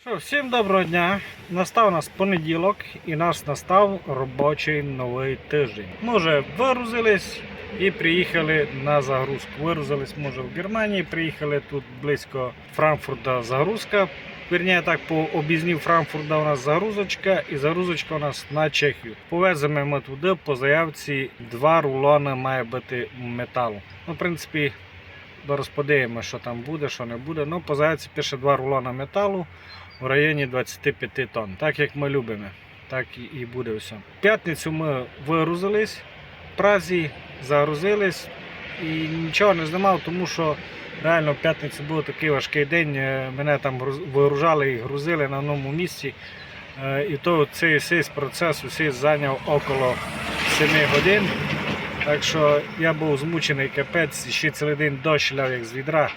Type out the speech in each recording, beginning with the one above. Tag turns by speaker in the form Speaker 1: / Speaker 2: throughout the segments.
Speaker 1: Що, всім доброго дня. Настав у нас понеділок і нас настав робочий новий тиждень. Ми вже вигрузились і приїхали на загрузку. Вигрузились, може, в Германії, приїхали тут близько Франкфурта загрузка. Вірніше так, по об'їзні Франкфурта у нас загрузочка і загрузочка у нас на Чехію. Повеземо ми туди по заявці два рулони має бути металу. Ну, в принципі, подивимося, що там буде, що не буде. Ну, по заявці пише два рулона металу в районі 25 тонн. Так як ми любимо, так і- буде все. В п'ятницю ми вигрузились в Празі, загрузились і нічого не знімав, тому що реально в п'ятницю був такий важкий день. е, Мене там вигружали і грузили на одному місці. Е, І то цей весь процес усі зайняв около 7 годин. Так що я був змучений капець, ще цілий день дощ ляв як з відра,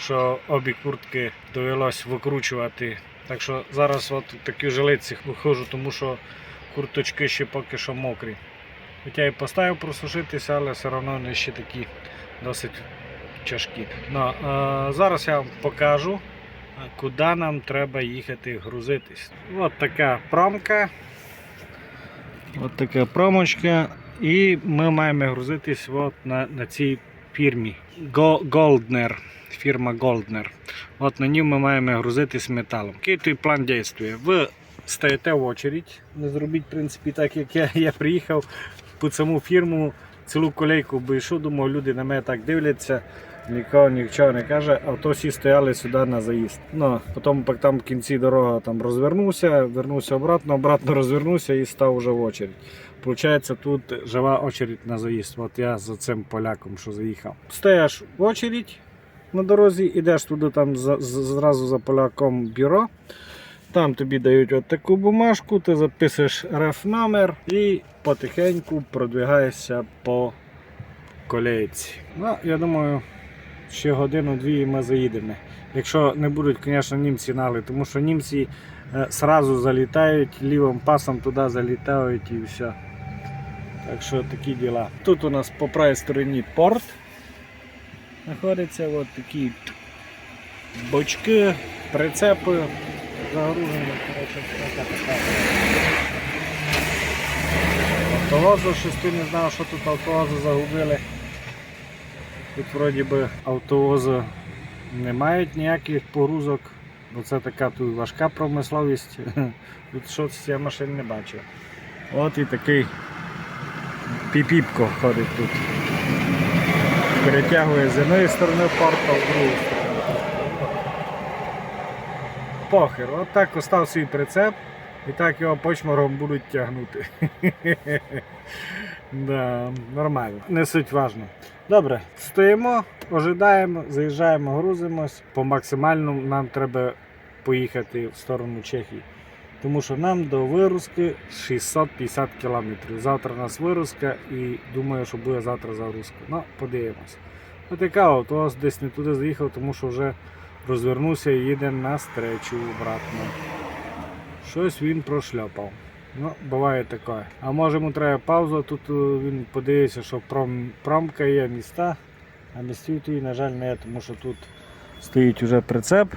Speaker 1: що обі куртки довелось викручувати. Так що зараз от такі жилиці виходжу, тому що курточки ще поки що мокрі. Хоча і поставив просушитися, але все одно вони ще такі досить тяжкі. Ну, е, зараз я вам покажу, куди нам треба їхати грузитись. От така промка. От така промочка. І ми маємо грузитись от на, на цій фірмі. Goldner. Фірма Goldner. От на ній ми маємо грузитись металом. Який той план дійствує? Ви стаєте в очередь. Не зробіть, в принципі, так як я, я приїхав по саму фірму, цілу колейку обійшов, думав, люди на мене так дивляться. Нікого нічого не каже, а то всі стояли сюди на заїзд. Ну, потім там в кінці дороги там розвернувся, вернувся обратно, обратно розвернувся і став вже в очередь. Получається, тут жива очередь на заїзд. От я за цим поляком, що заїхав. Стоїш в очередь на дорозі, ідеш туди там зразу за поляком бюро. Там тобі дають от таку бумажку, ти записуєш реф номер і потихеньку продвигаєшся по колейці. Ну, я думаю, ще годину-дві ми заїдемо. Якщо не будуть, звісно, німці нали, тому що німці е, сразу залітають, лівим пасом туди залітають і все. Так що такі діла. Тут у нас по правій стороні порт знаходиться от такі бочки, прицепи загружені. Автовозу щось ти не знав, що тут автовозу загубили. Тут вроді би автовози не мають ніяких погрузок, бо це така тут важка промисловість. Тут щось я машин не бачив. От і такий піпіпко ходить тут. Перетягує з однієї сторони порта в другу сторону. Похер, от так остав свій прицеп і так його почмором будуть тягнути. да, нормально, не суть важно. Добре, стоїмо, ожидаємо, заїжджаємо, грузимось. По максимальному нам треба поїхати в сторону Чехії. Тому що нам до вирузки 650 кілометрів. Завтра у нас вирузка і думаю, що буде завтра загрузка. Ну, подивимось. Отака от, ось десь не туди заїхав, тому що вже розвернувся і їде на стречу обратно. Щось він прошляпав. Ну, буває таке. А може йому треба паузу, тут е, він подивиться, що пром, промка є міста, а містів на жаль, не тому що тут стоїть уже прицеп.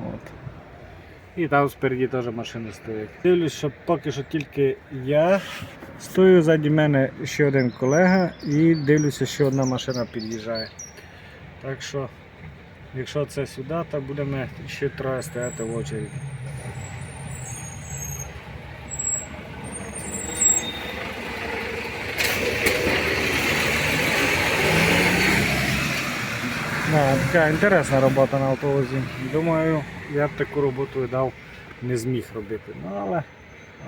Speaker 1: От. І там спереді теж машини стоять. Дивлюсь, що поки що тільки я стою ззаді мене ще один колега і дивлюся, що одна машина під'їжджає. Так що, якщо це сюди, то будемо ще троє стояти в очереді. Да, така інтересна робота на автовозі. Думаю, я б таку роботу дав не зміг робити. Ну, але,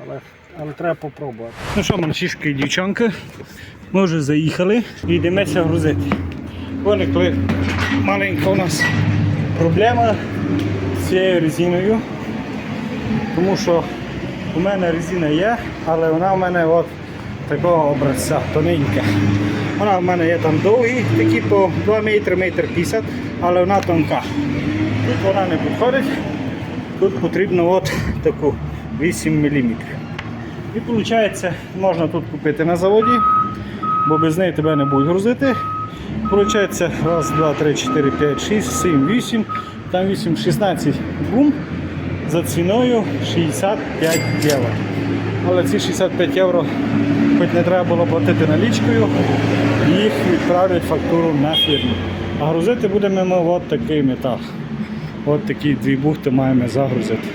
Speaker 1: але, але треба попробувати. Ну що, мальчишки і дівчонки, ми вже заїхали і йдемося грузити. Виникли маленька у нас проблема з цією резиною, тому що у мене резина є, але вона в мене от такого образця тоненька. Вона в мене є там довгі, такі по 2 метри, метр 50, але вона тонка. Тут вона не підходить, тут потрібно от таку 8 мм. І виходить, можна тут купити на заводі, бо без неї тебе не будуть грузити. Получається раз, два, три, чотири, п'ять, шість, сім, вісім. Там 8, 16 гум за ціною 65 євро. Але ці 65 євро хоч не треба було платити налічкою, їх відправлять фактуру на фірму. А грузити будемо от такий метал. От такі дві бухти маємо загрузити.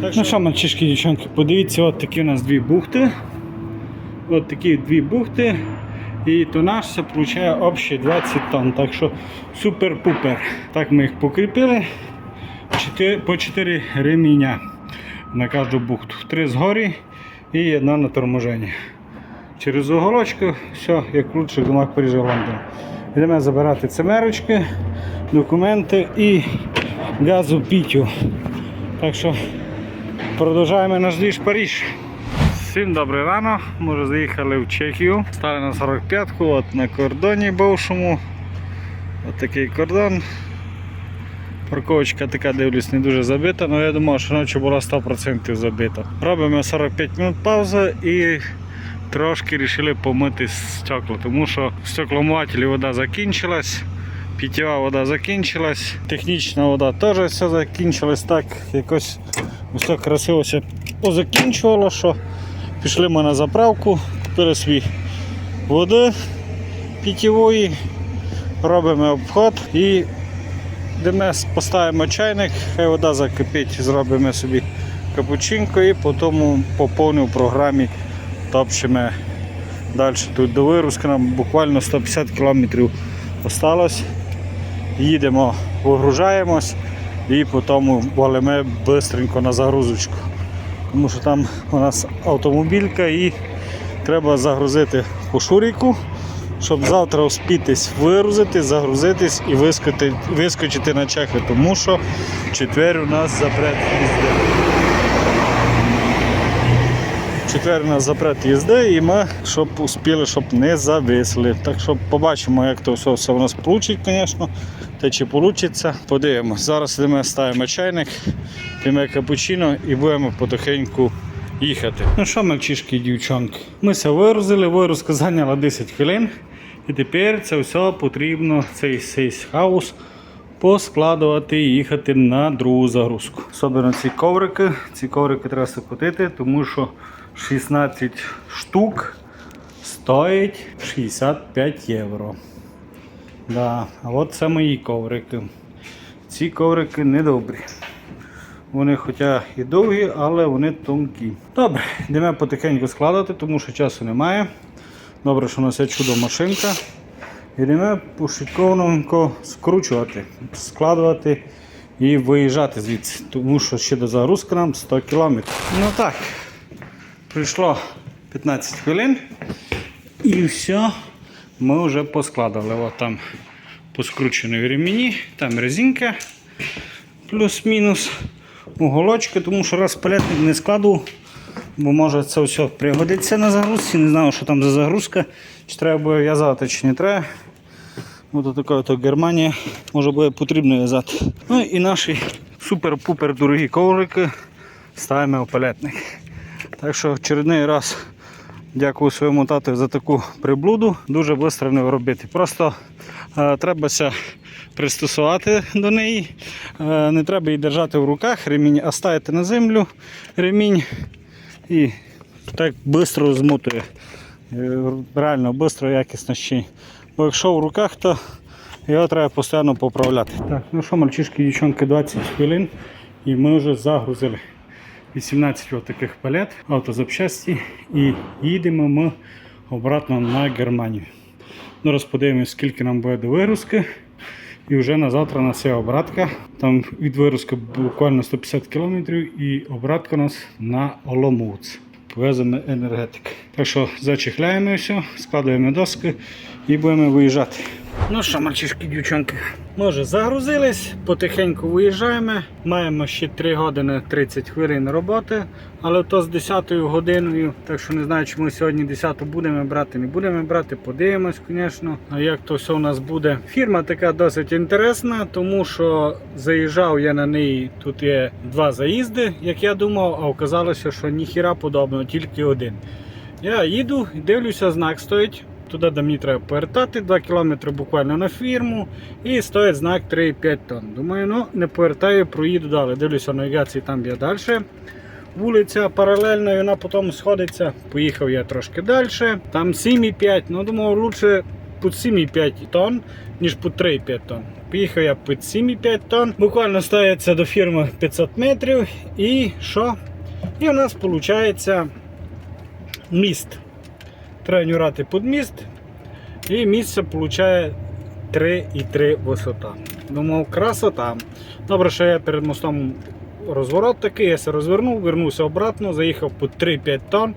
Speaker 1: Так що... Ну що, мальчишки, дівчонки, подивіться, от такі у нас дві бухти. От такі дві бухти. І тонаж це получає общий 20 тонн. Так що супер-пупер. Так ми їх покріпили. По 4 реміння на кожну бухту. Три згорі і одна на торможенні. Через уголочку, все, як лучше в домах Парижа Лондона. Йдемо забирати цемерочки, документи і газу пітю. Так що продовжуємо наш двіж Париж. Всім добрий рано. Ми вже заїхали в Чехію. Стали на 45-ку, от на кордоні бувшому. От такий кордон. Парковочка така, дивлюсь, не дуже забита, але я думав, що ночі була 100% забита. Робимо 45 минут паузи і трошки вирішили помити стекла, тому що в стекломивателі вода закінчилась, питєва вода закінчилась, технічна вода теж все закінчилось так, якось все красиво все позакінчувало, що пішли ми на заправку, купили свій води питьової, робимо обход і де поставимо чайник, хай вода закипить, зробимо собі капучинко і потім по повній програмі топчемо далі тут до вирузки. Нам буквально 150 км осталось. Їдемо, вигружаємось і потім валимо швидко на загрузочку. Тому що там у нас автомобілька і треба загрузити кошуріку, щоб завтра успітись вирузити, загрузитись і вискочити, вискочити на чехи, тому що четвер у нас запрет їзди. В четвер у нас запрет їзди і ми щоб успіли, щоб не зависли. Так що побачимо, як то все, все у нас вийде, звісно. Та чи вийде, подивимось. Зараз йдемо, ставимо чайник, п'ємо капучино і будемо потихеньку їхати. Ну що, мальчишки і дівчонки, ми все вирузили, вирузка зайняла 10 хвилин. І тепер це все потрібно, цей сейс-хаус, поскладувати і їхати на другу загрузку. Особливо ці коврики. Ці коврики треба закотити, тому що 16 штук стоїть 65 євро. Да. А от це мої коврики. Ці коврики недобрі. Вони хоча і довгі, але вони тонкі. Добре, йдемо потихеньку складати, тому що часу немає. Добре, що у нас є чудо машинка. Йдемо пошуковненько скручувати, складувати і виїжджати звідси, тому що ще до загрузки нам 100 км. Ну так, прийшло 15 хвилин і все, ми вже поскладали. От там поскручені ремені, там резинка плюс-мінус уголочки, тому що раз палетник не складу, бо може це все пригодиться на загрузці. Не знаю, що там за загрузка, чи треба буде в'язати, чи не треба. Ось така то Германія, може буде потрібно в'язати. Ну і наші супер-пупер дорогі коврики ставимо в палетник. Так що очередний раз дякую своєму тату за таку приблуду. Дуже швидко не робити. Просто е, требася пристосувати до неї. Е, не треба її держати в руках, ремінь, а ставити на землю ремінь і так швидко змотує. Е, Реально швидко, якісно ще. Бо якщо в руках, то його треба постійно поправляти. Так, ну що, мальчишки, дівчонки, 20 хвилин і ми вже загрузили 18 от таких палет, автозапчасті і їдемо ми обратно на Германію. Ну, розподивимось, скільки нам буде до вигрузки. І вже на завтра у нас є обратка. Там від вигрузки буквально 150 км і обратка у нас на Оломouc. Повеземо енергетик. Так що зачехляємо все, складаємо доски і будемо виїжджати. Ну що, мальчишки, дівчонки, ми вже загрузились, потихеньку виїжджаємо. Маємо ще 3 години 30 хвилин роботи, але то з 10 годиною. Так що не знаю, чи ми сьогодні 10 будемо брати, не будемо брати, подивимось, звісно. А як то все у нас буде. Фірма така досить інтересна, тому що заїжджав я на неї. Тут є два заїзди, як я думав, а оказалося, що ніхіра подобного, тільки один. Я їду дивлюся, знак стоїть туди, де мені треба повертати, 2 км буквально на фірму і стоїть знак 3,5 тонн. Думаю, ну не повертаю, проїду далі. Дивлюся навігації, там є далі. Вулиця паралельно, і вона потім сходиться. Поїхав я трошки далі. Там 7,5, ну думав, лучше під 7,5 тонн, ніж під 3,5 тонн. Поїхав я під 7,5 тонн. Буквально стається до фірми 500 метрів. І що? І у нас виходить міст. Треба нюрати під міст. І місце виходить 3,3 висота. Думав, красота. Добре, що я перед мостом розворот такий, я се розвернув, вернувся обратно, заїхав по 3-5 тонн,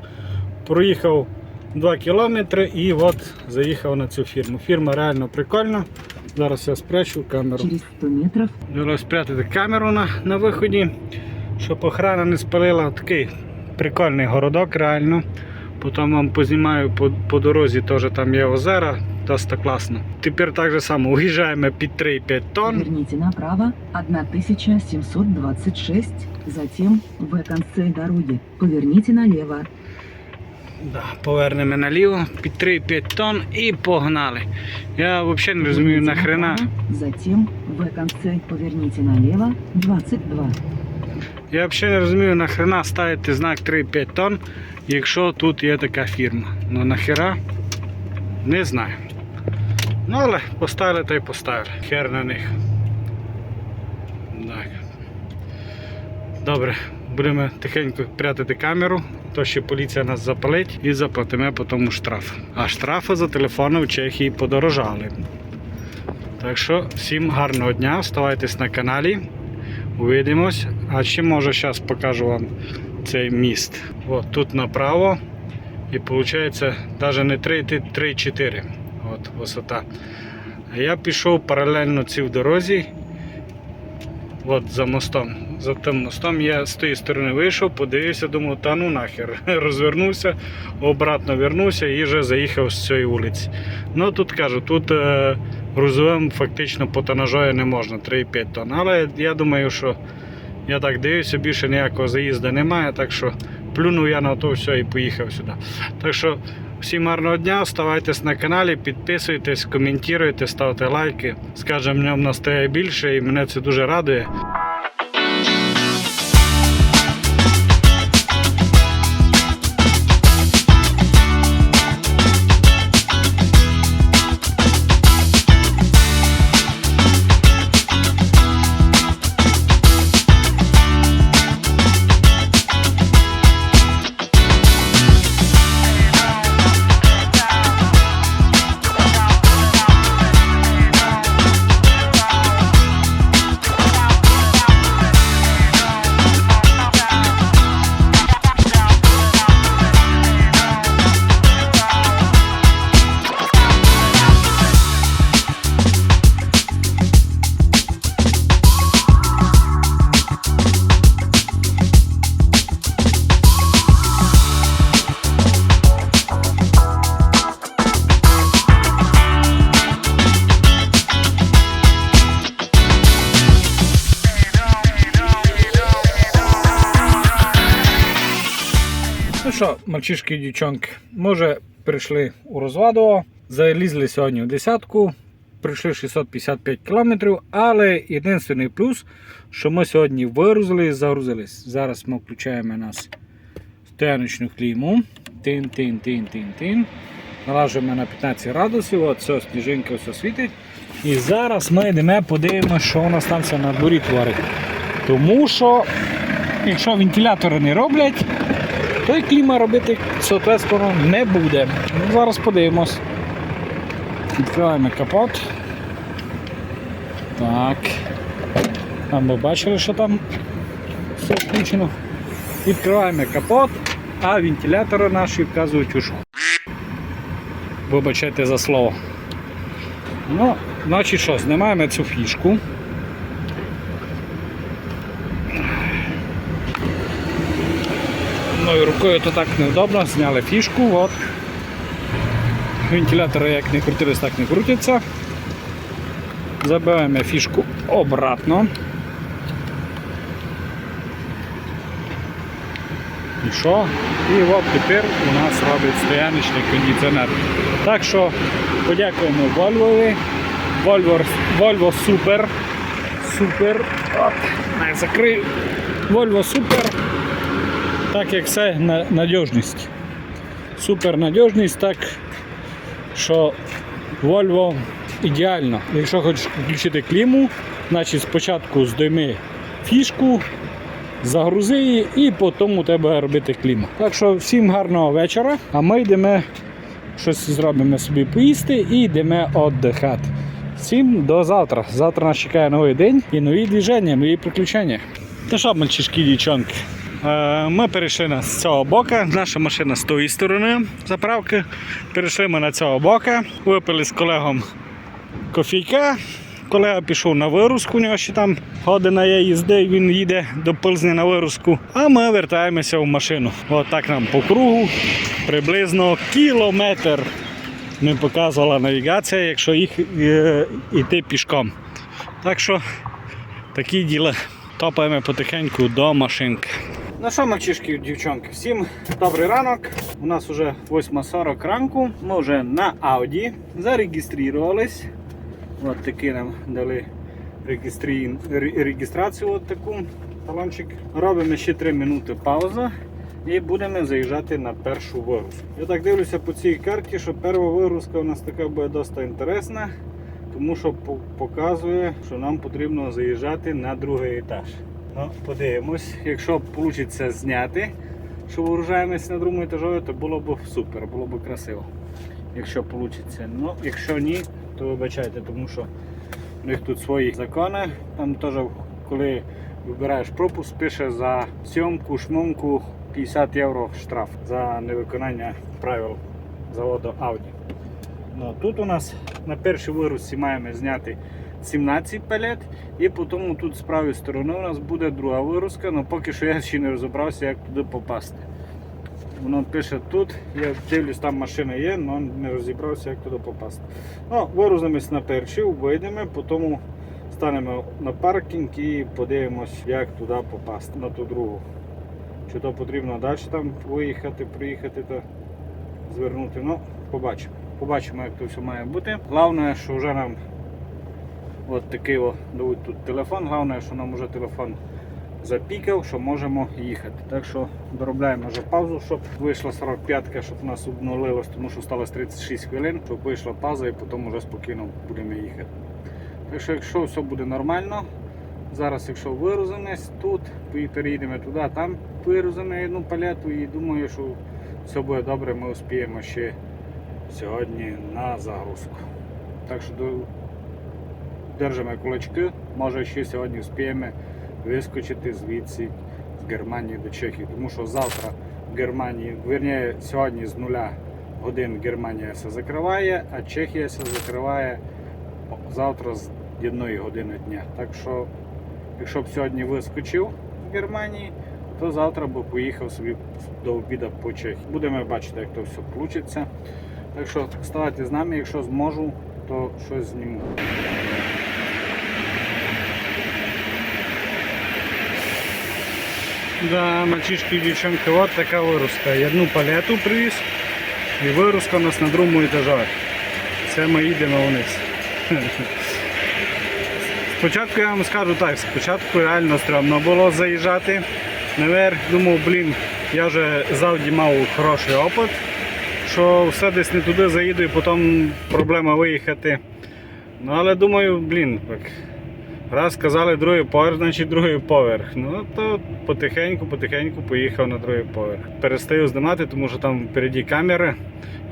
Speaker 1: проїхав 2 кілометри і от заїхав на цю фірму. Фірма реально прикольна. Зараз я спрячу камеру.
Speaker 2: Через 100 метров
Speaker 1: Треба спрятати камеру на, на виході, щоб охрана не спалила. Такий прикольний городок, реально. Потім вам познімаю по, по дорозі, теж там є озера, досить класно. Тепер так же само уїжджаємо під 3,5 тонн.
Speaker 2: поверните направо 1726, затем в конце дороги поверните налево.
Speaker 1: Да, повернемо наліво під 3,5 тонн і погнали. Я взагалі не розумію нахрена.
Speaker 2: Затем в конце поверните налево 22.
Speaker 1: Я взагалі не розумію нахрена ставити знак 3,5 тонн, якщо тут є така фірма. Ну нахера? Не знаю. Ну але поставили та й поставили. Хер на них. Так. Добре, будемо тихенько прятати камеру, то ще поліція нас запалить і заплатимо по тому штраф. А штрафи за телефони в Чехії подорожали. Так що всім гарного дня, оставайтесь на каналі. Увидимось. А ще може зараз покажу вам цей міст. От тут направо. І виходить навіть не 3, 3-4. От висота. Я пішов паралельно цій дорозі. От за мостом. За тим мостом я з тієї сторони вийшов, подивився, думав, та ну нахер. Розвернувся, обратно вернувся і вже заїхав з цієї вулиці. Ну тут кажу, тут е, грузовим фактично по тонажою не можна 3,5 тонн. Але я думаю, що я так дивився, більше ніякого заїзду немає, так що плюнув я на то все і поїхав сюди. Так що всім гарного дня, оставайтесь на каналі, підписуйтесь, коментуйте, ставте лайки. Скажемо, в ньому настає більше і мене це дуже радує. Мальчишки і дівчонки, може прийшли у Розвадово, залізли сьогодні в десятку, прийшли 655 кілометрів, але єдиний плюс, що ми сьогодні вирузили і загрузились. Зараз ми включаємо нас стояночну кліму. Тин, тин, тин, тин, тин. Налажуємо на 15 градусів, от все, сніжинка все світить. І зараз ми йдемо, подивимося, що у нас там все на дворі творить. Тому що, якщо вентилятори не роблять, то й кліма робити, соответственно, не буде. Ну, зараз подивимось. Відкриваємо капот. Так. Там ви бачили, що там все включено. Відкриваємо капот, а вентилятори наші вказують уж. Вибачайте за слово. Ну, значить що, знімаємо цю фішку. Одною рукою то так неудобно, зняли фішку, от. Вентилятори як не крутились, так не крутяться. Забиваємо фішку обратно. І що? І от тепер у нас робить стояночний кондиціонер. Так що подякуємо Volvo. Volvo, Volvo Super. Супер. От, не закрив. Volvo Super. Так як на надіжність. Супер надіжність, так що Volvo ідеально. Якщо хочеш включити кліму, значить спочатку здойми фішку, загрузи її і потім у тебе робити кліму. Так що всім гарного вечора, а ми йдемо щось зробимо собі поїсти і йдемо віддихати. Всім до завтра. Завтра нас чекає новий день і нові движення, нові приключення. Ну що, мальчишки дівчонки, ми перейшли на з цього бока. Наша машина з тої сторони заправки. Перейшли ми на цього бока, випили з колегом кофійка. Колега пішов на вируску, у нього ще там година є їзди, він їде до Пилзні на вируску. А ми вертаємося в машину. От так нам по кругу, приблизно кілометр не показувала навігація, якщо їх е, йти пішком. Так що такі діла. Топаємо потихеньку до машинки. Ну що, мальчишки, дівчонки, всім добрий ранок. У нас вже 8.40 ранку. Ми вже на Audi зареєструвались. От такі нам дали реєстрі... ре- реєстрацію от таку талончик. Робимо ще 3 минути пауза і будемо заїжджати на першу вигрузку. Я так дивлюся по цій карті, що перша вигрузка у нас така буде досить інтересна, тому що показує, що нам потрібно заїжджати на другий етаж. Ну, подивимось, якщо вийде зняти, що вигружаємось на другому етажі, то було б супер, було б красиво. Якщо вийде. Ну, якщо ні, то вибачайте, тому що у них тут свої закони. Там теж, коли вибираєш пропуск, пише за сьомку, шмонку 50 євро штраф за невиконання правил заводу Audi. Ну, тут у нас на першій вирусці маємо зняти 17 палет, і потім тут з правої сторони у нас буде друга вирузка, але поки що я ще не розібрався, як туди попасти. Воно пише тут, я дивлюсь, там машина є, але не розібрався, як туди попасти. Ну, вирузимось на перший, вийдемо, потім станемо на паркінг і подивимось, як туди попасти, на ту другу. Чи то потрібно далі там виїхати, приїхати та звернути. Ну, побачимо. Побачимо, як то все має бути. Головне, що вже нам от такий о, тут телефон. Головне, що нам вже телефон запікав, що можемо їхати. Так що доробляємо вже паузу, щоб вийшла 45-ка, щоб нас обнулилось, тому що сталося 36 хвилин, щоб вийшла пауза і потім вже спокійно будемо їхати. Так що, якщо все буде нормально, зараз, якщо вирузимось тут, переїдемо туди, там вирузимо одну палету і думаю, що все буде добре, ми успіємо ще сьогодні на загрузку. Так що держимо кулачки, може ще сьогодні успіємо вискочити звідси з Германії до Чехії, тому що завтра в Германії, верніше сьогодні з нуля годин Германія все закриває, а Чехія все закриває завтра з одної години дня. Так що, якщо б сьогодні вискочив з Германії, то завтра би поїхав собі до обіду по Чехії. Будемо бачити, як то все вийде. Так що ставайте з нами, якщо зможу, то щось зніму. Да, мальчишки и девчонки, вот така вирузка. Я одну палету привіз і вирузка у нас на другому етажі. Це ми їдемо вниз. Спочатку я вам скажу так, спочатку реально стрьомно було заїжджати наверх. Думав, блін, я вже завжди мав хороший опит, що все десь не туди заїду і потім проблема виїхати. Ну але думаю, блін, так. Раз сказали другий поверх, значить другий поверх. Ну то потихеньку, потихеньку поїхав на другий поверх. Перестаю знімати, тому що там впереді камери,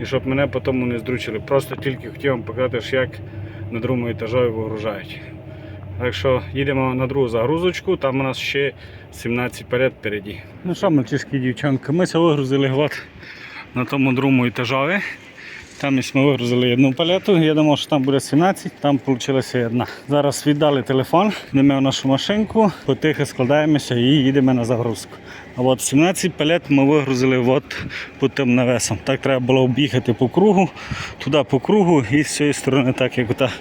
Speaker 1: і щоб мене потім не здручили. Просто тільки хотів вам показати, як на другому етажі вигружають. Так що їдемо на другу загрузочку, там у нас ще 17 перед впереді. Ну що, мальчишки і дівчонки, ми це вигрузили от на тому другому етажові. Там ми вигрузили одну палету, я думав, що там буде 17, там вийшла одна. Зараз віддали телефон, йдемо в нашу машинку, потихо складаємося і їдемо на загрузку. А от 17 палет ми вигрузили от під тим навесом. Так треба було об'їхати по кругу, туди по кругу і з цієї сторони, так як ота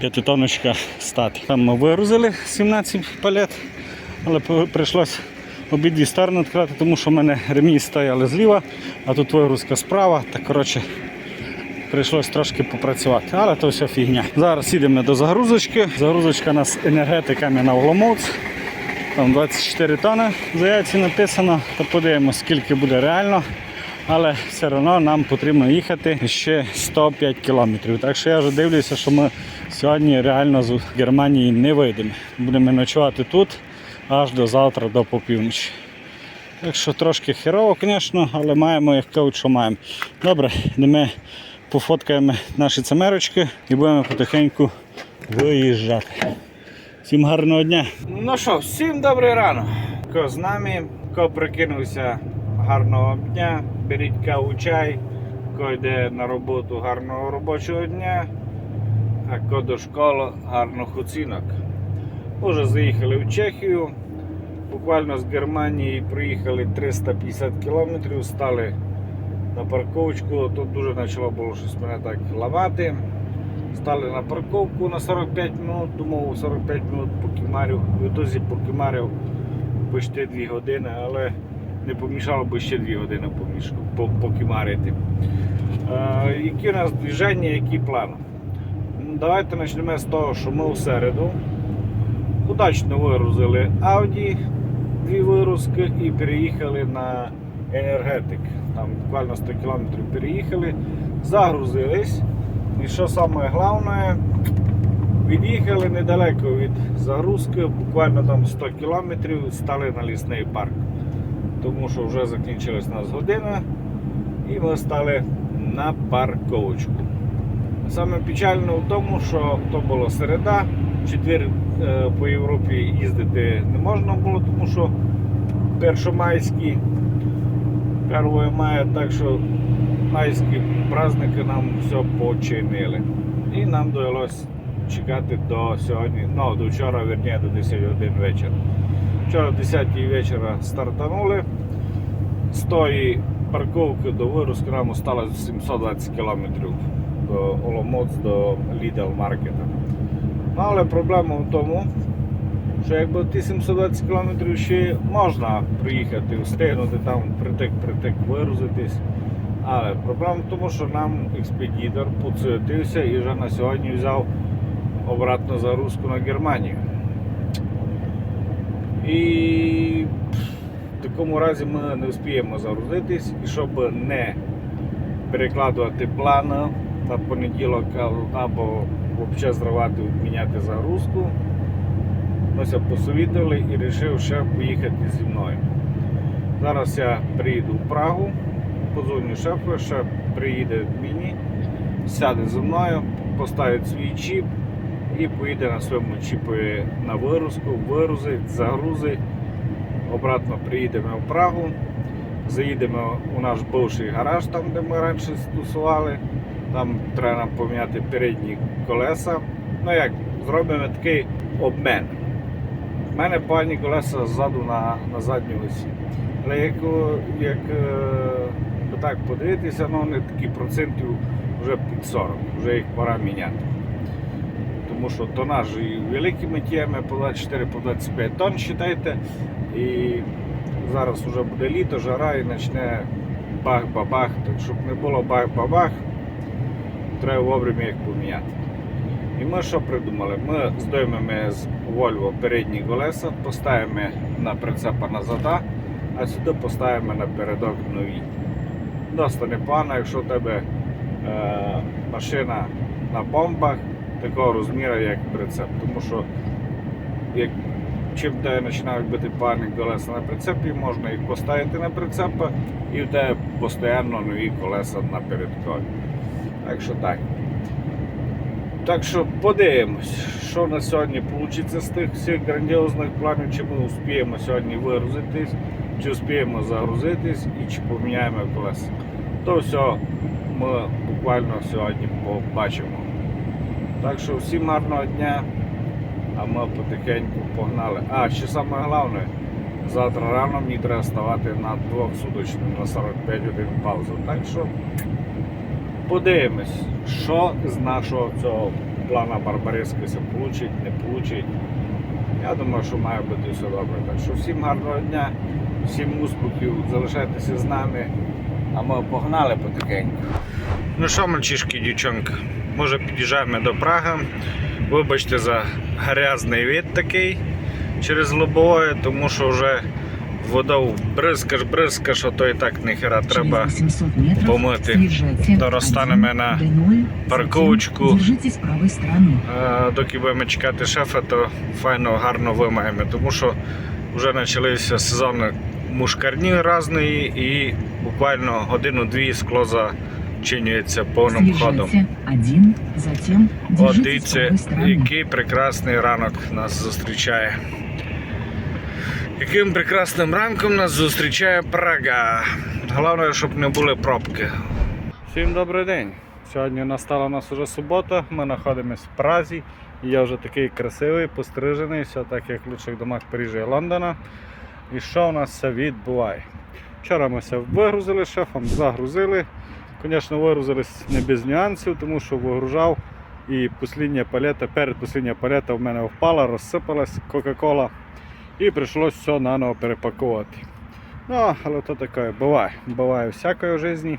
Speaker 1: п'ятитоночка стати. Там ми вигрузили 17 палет, але по- прийшлось обидві сторони відкривати, тому що в мене ремні стояли зліва, а тут вигрузка справа. Так коротше, прийшлось трошки попрацювати, але то все фігня. Зараз їдемо до загрузочки. Загрузочка у нас енергетика на Оломовц. Там 24 тони за яйці написано, то подивимося, скільки буде реально. Але все одно нам потрібно їхати ще 105 кілометрів. Так що я вже дивлюся, що ми сьогодні реально з Германії не вийдемо. Будемо ночувати тут аж до завтра, до попівночі. Так що трошки херово, звісно, але маємо як кажуть, що маємо. Добре, йдемо пофоткаємо наші цемерочки і будемо потихеньку виїжджати. Всім гарного дня! Ну що, всім добрий ранок. Ко з нами, ко прикинувся гарного дня, беріть каву чай, ко йде на роботу гарного робочого дня, а ко до школи гарних оцінок. Уже заїхали в Чехію. Буквально з Германії приїхали 350 кілометрів, стали на парковочку. Тут дуже почало було щось мене так ламати. Стали на парковку на 45 минут, думав 45 минут покімарів. В ітозі покімарів почти 2 години, але не помішало би ще 2 години поміш- по- покімарити. Е, які у нас движення, які плани? Ну, Давайте почнемо з того, що ми у середу удачно вигрузили Audi, дві вигрузки і переїхали на енергетик. Там буквально 100 км переїхали, загрузились. І що саме головне, від'їхали недалеко від загрузки, буквально там 100 км стали на лісний парк. Тому що вже закінчилась у нас година і ми стали на парковочку. Саме печально в тому, що то була середа, четвер е, по Європі їздити не можна було, тому що першомайські 1 мая, так що майські праздники нам все починили. І нам довелось чекати до сьогодні, ну до вчора, верніше, до 10 годин вечора. Вчора о 10 вечора стартанули. З тої парковки до вируску нам осталось 720 кілометрів до Оломоц, до Lidl маркета. Ну, але проблема в тому, що якби ті 720 кілометрів ще можна приїхати, встигнути там притик-притик вирузитись. Але проблема в тому, що нам експедітор поцитився і вже на сьогодні взяв обратну загрузку на Германію. І в такому разі ми не встигнемо загрузитись, і щоб не перекладувати плани на понеділок або взагалі зривати, міняти загрузку, ми ся посовітили і вирішив ще поїхати зі мною. Зараз я приїду в Прагу, позвоню шефу, ще приїде міні, сяде зі мною, поставить свій чіп і поїде на своєму чіпі на вигрузку, вигрузить, загрузить. Обратно приїдемо в Прагу, заїдемо у наш бивший гараж, там де ми раніше стосували. Там треба нам поміняти передні колеса. Ну як, зробимо такий обмен. Мене погані колеса ззаду на, на задній осі. Але як, як е, так подивитися, ну вони такі процентів вже під 40, вже їх пора міняти. Тому що тонаж і великими тіями по 24 по 25 тонн, вважайте. І зараз вже буде літо, жара і почне бах-бабах. Так щоб не було бах-бабах, треба вовремя їх поміняти. І ми що придумали? Ми здоймемо з Volvo передні колеса, поставимо на прицепа назад, а сюди поставимо на передок нові. Доста непогано, якщо в тебе е, машина на бомбах такого розміру, як прицеп. Тому що як, чим тебе починають бути погані колеса на прицепі, можна їх поставити на прицепа і в тебе постійно нові колеса на передкові. Так що так. Так що подивимось, що на сьогодні вийде з тих всіх грандіозних планів, чи ми успіємо сьогодні вигрузитись, чи успіємо загрузитись і чи поміняємо колеса. То все ми буквально сьогодні побачимо. Так що всім гарного дня, а ми потихеньку погнали. А, ще саме головне, завтра рано мені треба ставати на двохсуточну на 45 годин паузу. Так що подивимось, що з нашого цього плана Барбареска получить, не получить. Я думаю, що має бути все добре. Так що всім гарного дня, всім успіхів, залишайтеся з нами, а ми погнали потихеньку. Ну що, мальчишки дівчонки, може під'їжджаємо до Праги. Вибачте за грязний від такий через лобовое, тому що вже водою бризкаш, бризкаш, а то і так ніхера треба.
Speaker 2: Через 800 метров
Speaker 1: помыты.
Speaker 2: съезжайте
Speaker 1: То розстанемо на
Speaker 2: Д0,
Speaker 1: парковочку.
Speaker 2: затем Держитесь правой стороны.
Speaker 1: Е, Доки будемо чекати шефа, то файно, гарно вимаємо, тому що вже почалися сезони мушкарні різні і буквально годину-дві скло зачинюється повним ходом.
Speaker 2: Съезжайте один, затем
Speaker 1: От
Speaker 2: держитесь
Speaker 1: дивіться,
Speaker 2: правой стороны.
Speaker 1: який прекрасний ранок нас зустрічає. яким прекрасним ранком нас зустрічає Прага. Головне, щоб не були пробки. Всім добрий день. Сьогодні настала у нас вже субота. Ми знаходимося в Празі. І я вже такий красивий, пострижений, все так як в лучших домах Парижа і Лондона. І що у нас все відбуває? Вчора ми все вигрузили шефом, загрузили. Звісно, вигрузились не без нюансів, тому що вигружав і послідня палета, перед послідня палета в мене впала, розсипалась Кока-Кола і прийшлось все наново перепакувати. Ну, але то таке буває. Буває всякої в житті.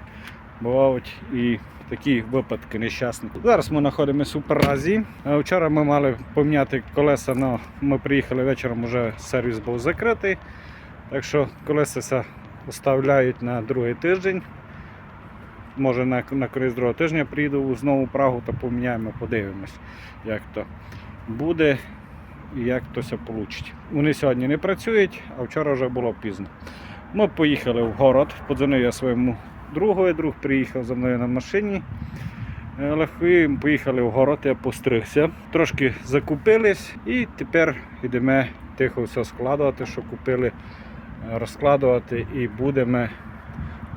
Speaker 1: Бувають і такі випадки нещасні. Зараз ми знаходимося у Празі. Е, Вчора ми мали поміняти колеса, але ми приїхали вечором, вже сервіс був закритий. Так що колеса оставляють на другий тиждень. Може на, на кінець другого тижня приїду знову в Прагу та поміняємо, подивимось, як то буде і як то все вийде. Вони сьогодні не працюють, а вчора вже було пізно. Ми поїхали в город, подзвонив я своєму другу, і друг приїхав за мною на машині. Е, Легкої поїхали в город, я постригся. Трошки закупились і тепер йдемо тихо все складувати, що купили, е, розкладувати і будемо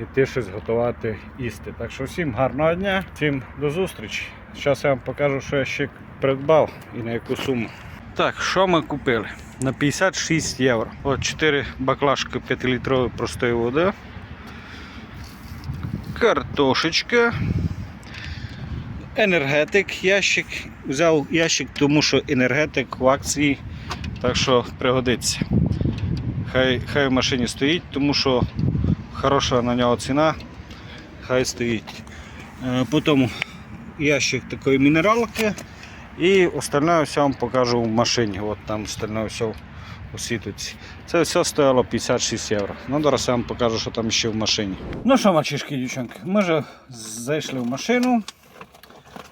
Speaker 1: йти щось готувати їсти. Так що всім гарного дня, всім до зустрічі. Зараз я вам покажу, що я ще придбав і на яку суму. Так, що ми купили? На 56 євро. От 4 баклажки 5-літрової простої води. Картошечка. Енергетик, ящик. Взяв ящик, тому що енергетик в акції, так що пригодиться. Хай, хай в машині стоїть, тому що хороша на нього ціна. Хай стоїть. Е, Потім ящик такої мінералки. І остальне все вам покажу в машині. От там остальне все сітоці. Це все стояло 56 євро. Ну, зараз я вам покажу, що там ще в машині. Ну що, мальчишки і дівчонки, ми вже зайшли в машину,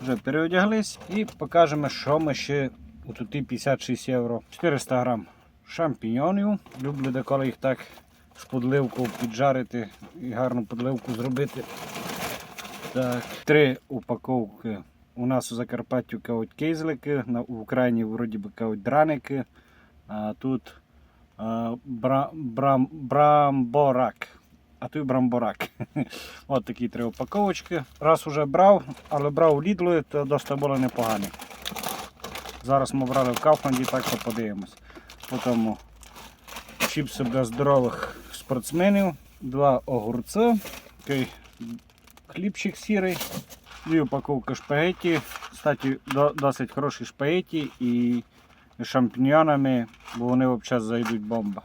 Speaker 1: вже переодяглись і покажемо, що ми ще у туті 56 євро. 400 грам шампіньонів. Люблю деколи їх так з подливкою піджарити і гарну подливку зробити. Так, три упаковки. У нас у Закарпатті кажуть кейзлики, на, в Україні вроді би кажуть драники, а тут а, бра, брам, брамборак. А тут брамборак. От такі три упаковочки. Раз уже брав, але брав у Лідлу, то досить було непогані. Зараз ми брали в Кауфланді, так що подивимось. Потім чіпси для здорових спортсменів, два огурця, такий хлібчик сірий, дві упаковки шпагетті. Кстати, досить хороші шпагетті і шампіньонами, бо вони взагалі зайдуть бомба.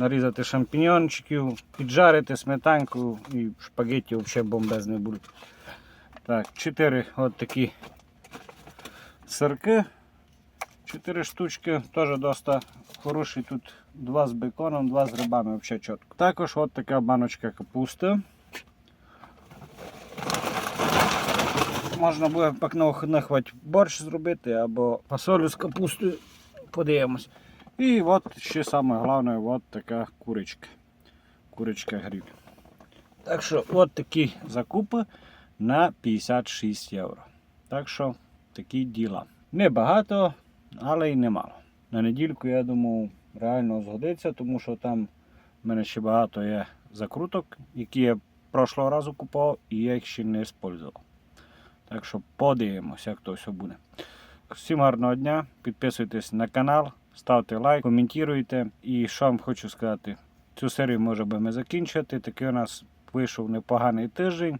Speaker 1: Нарізати шампіньончиків, піджарити сметанку і шпагетті взагалі бомбезні будуть. Так, чотири от такі сирки. Чотири штучки, теж досить хороші. Тут два з беконом, два з грибами, взагалі чітко. Також от така баночка капусти. Можна буде пак на вихідних борщ зробити або фасолю з капустою. Подивимось. І от ще саме головне, от така курочка. Курочка гриль. Так що от такі закупи на 56 євро. Так що такі діла. Не багато, але й немало. На недільку, я думаю, реально згодиться, тому що там в мене ще багато є закруток, які я прошлого разу купував і я їх ще не використовував. Так що подивимося, як то все буде. Всім гарного дня, підписуйтесь на канал, ставте лайк, коментуйте. І що вам хочу сказати, цю серію може би ми закінчити. Такий у нас вийшов непоганий тиждень.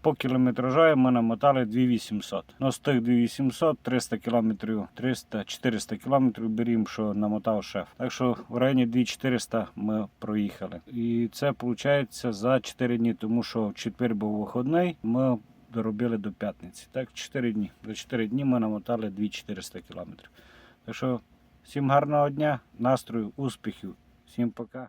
Speaker 1: По кілометражу ми намотали 2800. Ну, з тих 2800, 300 кілометрів, 300-400 кілометрів берімо, що намотав шеф. Так що в районі 2400 ми проїхали. І це виходить за 4 дні, тому що в четвер був виходний, ми доробили до п'ятниці. Так, 4 дні. За 4 дні ми намотали 2400 кілометрів. Так що всім гарного дня, настрою, успіхів, всім пока.